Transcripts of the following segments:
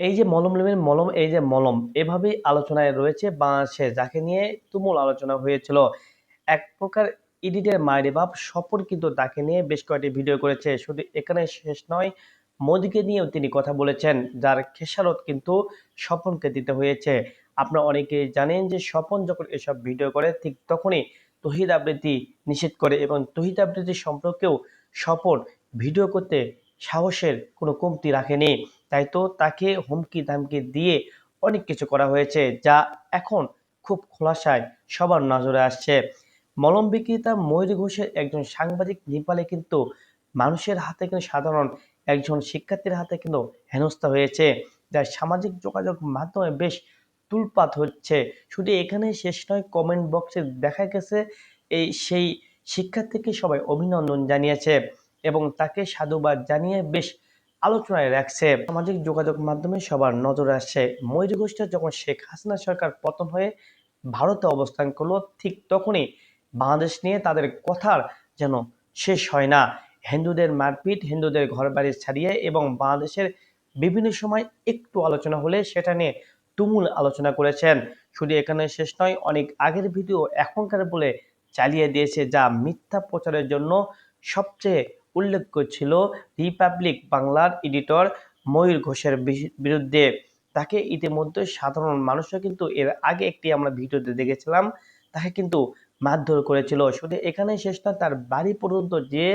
এই যে মলম লেমের মলম, এই যে মলম, এভাবেই আলোচনায় রয়েছে বাংলাদেশে যাকে নিয়ে তুমুল আলোচনা হয়েছিল। এক প্রকার ইডিটের মায়ের বাপ স্বপন কিন্তু তাকে নিয়ে বেশ কয়েকটি ভিডিও করেছে। শুধু এখানে শেষ নয়, মোদীকে নিয়েও তিনি কথা বলেছেন, যার খেসারত কিন্তু স্বপনকে দিতে হয়েছে। আপনারা অনেকে জানেন যে স্বপন যখন এসব ভিডিও করে, ঠিক তখনই তহিদ আবৃত্তি নিষেধ করে এবং তহিদ আবৃত্তি সম্পর্কেও স্বপন ভিডিও করতে সাহসের কোনো কমতি রাখেনি। তাই তো তাকে হুমকি ধামকি দিয়ে অনেক কিছু করা হয়েছে, যা এখন খুব খোলাসায় সবার নজরে আসছে। মলম বিক্রেতা ময়ূর ঘোষের একজন সাংবাদিক নেপালে কিন্তু মানুষের হাতে কিন্তু সাধারণ একজন শিক্ষার্থীর হাতে কিন্তু হেনস্থা হয়েছে, যা সামাজিক যোগাযোগ মাধ্যমে বেশ তুলপাত হচ্ছে। শুধু এখানে শেষ নয় কমেন্ট বক্সে দেখা গেছে, এই সেই শিক্ষার্থীকে সবাই অভিনন্দন জানিয়েছে এবং তাকে সাধুবাদ জানিয়ে বেশ আলোচনায় রাখছে সামাজিক যোগাযোগ মাধ্যমে সবার নজর আসছে। ময়ূর ঘোষটা যখন শেখ হাসিনা সরকার পতন হয়ে ভারতে অবস্থান করল, ঠিক তখনই বাংলাদেশ নিয়ে তাদের কথার যেন শেষ হয় না। হিন্দুদের মারপিট, হিন্দুদের ঘর বাড়ি ছাড়িয়ে এবং বাংলাদেশের বিভিন্ন সময় একটু আলোচনা হলে সেটা নিয়ে তুমুল আলোচনা করেছেন। শুধু এখানে শেষ নয়, অনেক আগের ভিডিও এখনকার বলে চালিয়ে দিয়েছে, যা মিথ্যা প্রচারের জন্য সবচেয়ে উল্লেখ্য ছিল রিপাবলিক বাংলার এডিটর ময়ূর ঘোষের বিরুদ্ধে। তাকে ইতিমধ্যে সাধারণ মানুষও কিন্তু এর আগে একটি আমরা ভিডিওতে দেখেছিলাম, তাকে কিন্তু মারধর করেছিল। শুধু এখানে শেষ না তার বাড়ি পর্যন্ত যে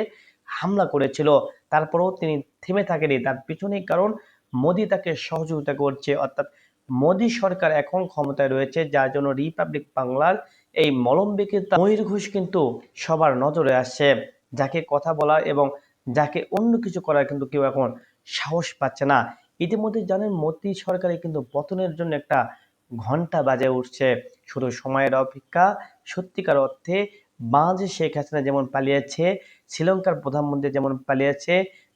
হামলা করেছিল, তারপরেও তিনি থেমে থাকেনি। তার পিছনে কারণ, মোদী তাকে সহযোগিতা করছে। অর্থাৎ মোদী সরকার এখন ক্ষমতায় রয়েছে, যার জন্য রিপাবলিক বাংলার এই মলম বিক্রেতা ময়ূর ঘোষ কিন্তু সবার নজরে আসছে। যাকে কথা বলার এবং যাকে অন্য কিছু করার কিন্তু কেউ এখন সাহস পাচ্ছে না। ইতিমধ্যে জানেন মোদী সরকারে কিন্তু পতনের জন্য একটা ঘণ্টা বাজে উঠছে। শুধু সময়ের অপেক্ষা, সত্যিকার অর্থে বাংলাদেশ শেখ হাসিনা যেমন পালিয়েছে, শ্রীলঙ্কার প্রধানমন্ত্রী যেমন পালিয়েছে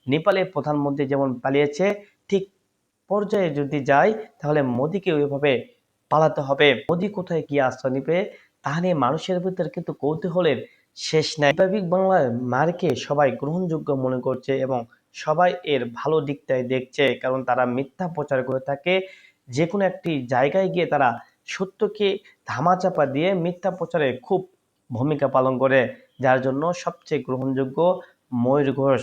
নেপালের প্রধানমন্ত্রী যেমন পালিয়েছে, ঠিক পর্যায়ে যদি যায় তাহলে মোদীকে ওইভাবে পালাতে হবে। মোদী কোথায় কি আশ্রয় নিবে, তা নিয়ে মানুষের ভিতরে কিন্তু কৌতূহলের শেষ নাই। বৈপ্লবিক বাংলার মারকে সবাই গ্রহণযোগ্য মনে করছে এবং সবাই এর ভালো দিকটাই দেখছে, কারণ তারা মিথ্যা প্রচার করে থাকে। যে কোনো একটি জায়গায় গিয়ে তারা সত্যকে ধামাচাপা দিয়ে মিথ্যা প্রচারে খুব ভূমিকা পালন করে, যার জন্য সবচেয়ে গ্রহণযোগ্য ময়ূর ঘোষ।